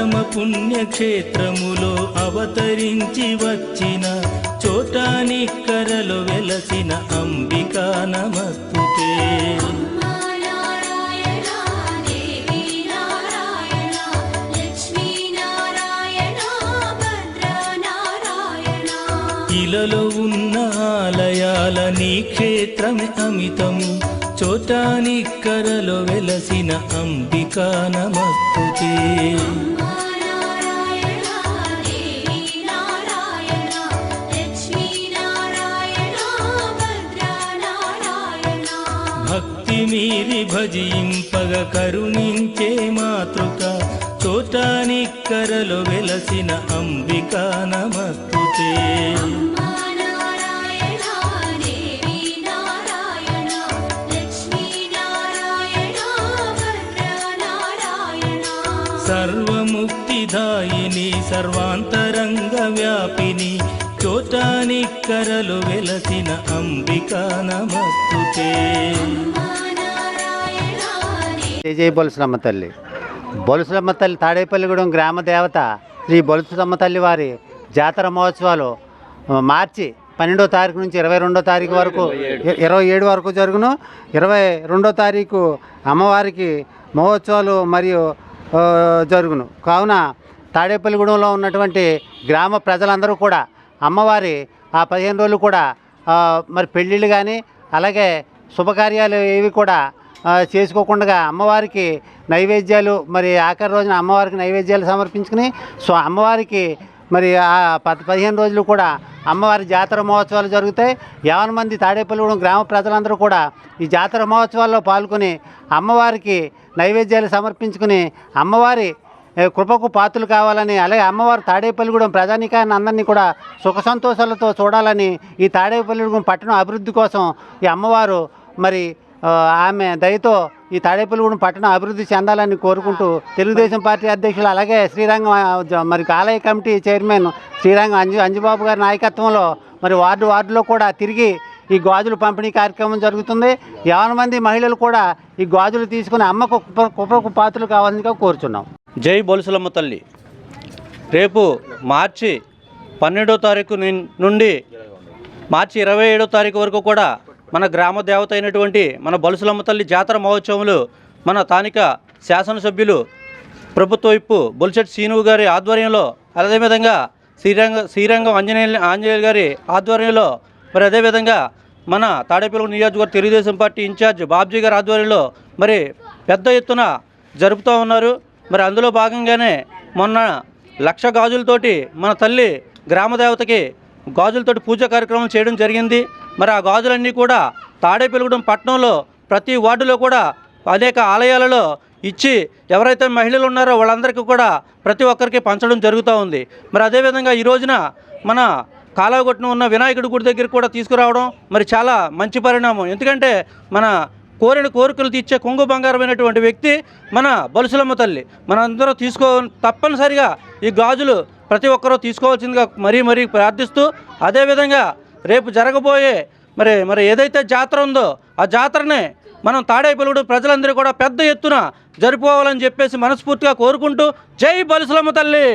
పరమ పుణ్యక్షేత్రములో అవతరించి వచ్చిన చోటానిక్కరలో వెలసిన అంబికా నమస్తుతే. ఇలలో ఉన్న ఆలయాల నీ క్షేత్రమే అమితము. చోటానిక్కరలో వెలసిన అంబిక నమస్తుతే. భక్తి మీరి భజింపగ కరుణించే మాతృక చోటానిక్కరలో వెలసిన అంబిక నమస్తుతే. సర్వముక్తిదాయిని సర్వాంతరంగ వ్యాపిని చోటానిక్కరలు వెలసిన అంబికా నమస్తుతే. బొలుసులమ్మ తల్లి. బొలుసులమ్మ తల్లి తాడేపల్లిగూడెం గ్రామ దేవత శ్రీ బొలుసులమ్మ తల్లి వారి జాతర మహోత్సవాలు మార్చి పన్నెండో తారీఖు నుంచి ఇరవై రెండో తారీఖు వరకు ఇరవై ఏడు వరకు జరుగును. ఇరవై రెండో తారీఖు అమ్మవారికి మహోత్సవాలు మరియు జరుగును. కావున తాడేపల్లిగూడెంలో ఉన్నటువంటి గ్రామ ప్రజలందరూ కూడా అమ్మవారి ఆ పదిహేను రోజులు కూడా మరి పెళ్ళిళ్ళు కానీ అలాగే శుభకార్యాలు ఏవి కూడా చేసుకోకుండా అమ్మవారికి నైవేద్యాలు మరి ఆఖరి రోజున అమ్మవారికి నైవేద్యాలు సమర్పించుకుని సో అమ్మవారికి మరి ఆ పద పదిహేను రోజులు కూడా అమ్మవారి జాతర మహోత్సవాలు జరుగుతాయి. యావన మంది తాడేపల్లిగూడెం గ్రామ ప్రజలందరూ కూడా ఈ జాతర మహోత్సవాల్లో పాల్గొని అమ్మవారికి నైవేద్యాలు సమర్పించుకుని అమ్మవారి కృపకు పాత్రలు కావాలని అలాగే అమ్మవారు తాడేపల్లిగూడెం ప్రజానికాన్ని అందరినీ కూడా సుఖ సంతోషాలతో చూడాలని ఈ తాడేపల్లిగూడెం పట్టణం అభివృద్ధి కోసం ఈ అమ్మవారు మరి ఆమె దయతో ఈ తాడేపల్లిగూడెం పట్టణం అభివృద్ధి చెందాలని కోరుకుంటూ తెలుగుదేశం పార్టీ అధ్యక్షులు అలాగే శ్రీరంగం మరి ఆలయ కమిటీ చైర్మన్ శ్రీరంగం అంజు అంజుబాబు గారి నాయకత్వంలో మరి వార్డు వార్డులో కూడా తిరిగి ఈ గాజులు పంపిణీ కార్యక్రమం జరుగుతుంది. యావన మంది మహిళలు కూడా ఈ గాజులు తీసుకుని అమ్మకు కుప్ప పాత్రలు కావాలని కోరుచున్నాం. జై బొలుసులమ్మ తల్లి. రేపు మార్చి పన్నెండో తారీఖు నుండి మార్చి ఇరవై ఏడో తారీఖు వరకు కూడా మన గ్రామ దేవత అయినటువంటి మన బలుసులమ్మ తల్లి జాతర మహోత్సవములు మన స్థానిక శాసనసభ్యులు ప్రభుత్వ విప్పు బొలిచెట్ సీనువు గారి ఆధ్వర్యంలో అదేవిధంగా శ్రీరంగ శ్రీరంగం ఆంజనేయ ఆంజనేయులు గారి ఆధ్వర్యంలో మరి అదేవిధంగా మన తాడేపల్లి నియోజకవర్గ తెలుగుదేశం పార్టీ ఇన్ఛార్జ్ బాబ్జీ గారి ఆధ్వర్యంలో మరి పెద్ద ఎత్తున జరుపుతూ ఉన్నారు. మరి అందులో భాగంగానే మొన్న లక్ష గాజులతోటి మన తల్లి గ్రామదేవతకి గాజులతోటి పూజ కార్యక్రమం చేయడం జరిగింది. మరి ఆ గాజులన్నీ కూడా తాడేపెలుగుడం పట్టణంలో ప్రతి వార్డులో కూడా అనేక ఆలయాలలో ఇచ్చి ఎవరైతే మహిళలు ఉన్నారో వాళ్ళందరికీ కూడా ప్రతి ఒక్కరికి పంచడం జరుగుతూ ఉంది. మరి అదేవిధంగా ఈ రోజున మన కాలాగొట్టున ఉన్న వినాయకుడి గుడి దగ్గరికి కూడా తీసుకురావడం మరి చాలా మంచి పరిణామం. ఎందుకంటే మన కోరిన కోరికలు తీర్చే కొంగు బంగారమైనటువంటి వ్యక్తి మన బలుసులమ్మ తల్లి. మన తీసుకో తప్పనిసరిగా ఈ గాజులు ప్రతి ఒక్కరూ తీసుకోవాల్సిందిగా మరీ మరీ ప్రార్థిస్తూ అదేవిధంగా రేపు జరగబోయే మరి మరి ఏదైతే జాతర ఉందో ఆ జాతరనే మనం తాడేపల్లిగూడు ప్రజలందరూ కూడా పెద్ద ఎత్తున జరుపుకోవాలని చెప్పేసి మనస్ఫూర్తిగా కోరుకుంటూ జై బలుసులమ్మ తల్లి.